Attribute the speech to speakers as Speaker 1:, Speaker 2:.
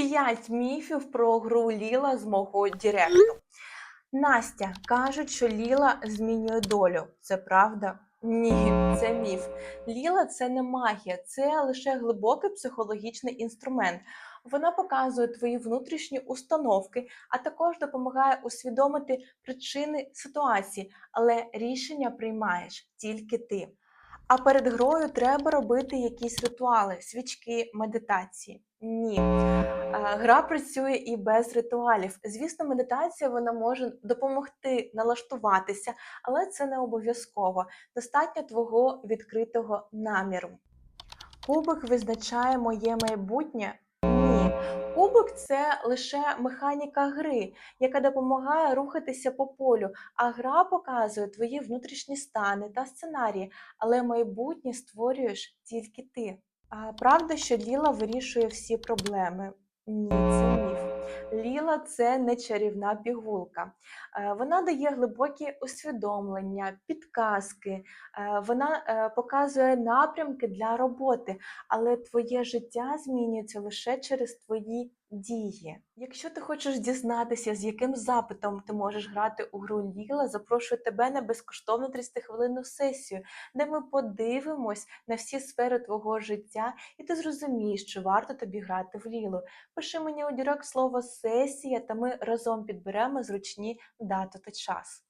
Speaker 1: П'ять міфів про гру Ліла з мого Діректу. Настя кажуть, що Ліла змінює долю. Це правда? Ні, це міф. Ліла це не магія, це лише глибокий психологічний інструмент. Вона показує твої внутрішні установки, а також допомагає усвідомити причини ситуації, але рішення приймаєш тільки ти. А перед грою треба робити якісь ритуали, свічки, медитації. Ні. Е, Гра працює і без ритуалів. Звісно, медитація вона може допомогти налаштуватися, але це не обов'язково. Достатньо твого відкритого наміру. Кубик визначає моє майбутнє. Ні. Кубик це лише механіка гри, яка допомагає рухатися по полю, а гра показує твої внутрішні стани та сценарії, але майбутнє створюєш тільки ти. А правда, що Ліла вирішує всі проблеми? Ні, це міф. Ліла це не чарівна пігулка. Е, Вона дає глибокі усвідомлення, підказки, е, вона е, показує напрямки для роботи, але твоє життя змінюється лише через твої дії. Якщо ти хочеш дізнатися, з яким запитом ти можеш грати у гру Ліла, запрошую тебе на безкоштовну 30-хвилинну сесію, де ми подивимось на всі сфери твого життя, і ти зрозумієш, чи варто тобі грати в Лілу. Пиши мені у дірект слово сесія, та ми разом підберемо зручні дату та час.